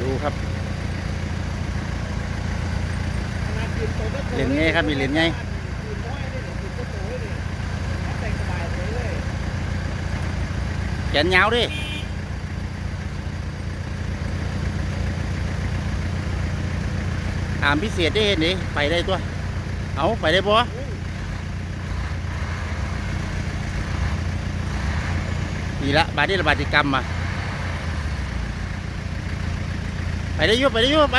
ดูครับเหรียญไงครับมีเหรียญไงแขนยาวดิถามพิเศษได้เห็นดิไปได้ตัว เอาไปได้ปะนี่ละบาทนี่ละบาทจิกรรมมา ไปได้อยุบไปได้อยุบไป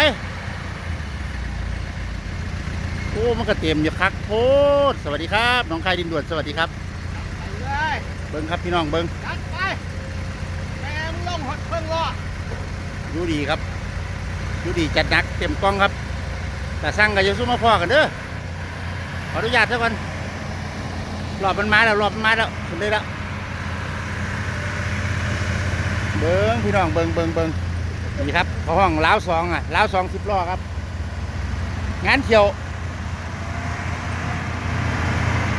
โอ้มันก็เต็มอยู่คักโพดสวัสดีครับน้องคายดินด่วนสวัสดีครับเบิ้งครับพี่น้องเบิ้งจัดไปแม่มึงลงหดเพิ่งรอดูดีครับดูดีจัดหนักเต็มกล้องครับแต่สั่งกับยาสู้มาพ่อกันเด้อขออนุญาตเท่ากันรอบมันมาแล้วรอบมันมาแล้วขึ้นได้แล้วเบิ้งพี่น้องเบิ้งเบิ้งเบิ้ง นี่ครับเขาห้องล้าวสองอะล้าวสองสิบล้อครับ งานเที่ยว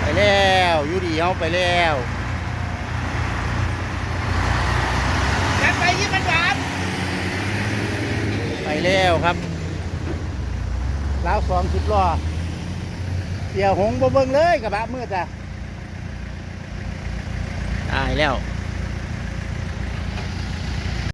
ไปแล้วอยูดีเขาไปแล้วจัดไปยี่สิบบาทไปแล้วครับล้าวสองสิบล้อเที่ยวหงบ่เบิ่งเลยกระบะมืดอะตายแล้ว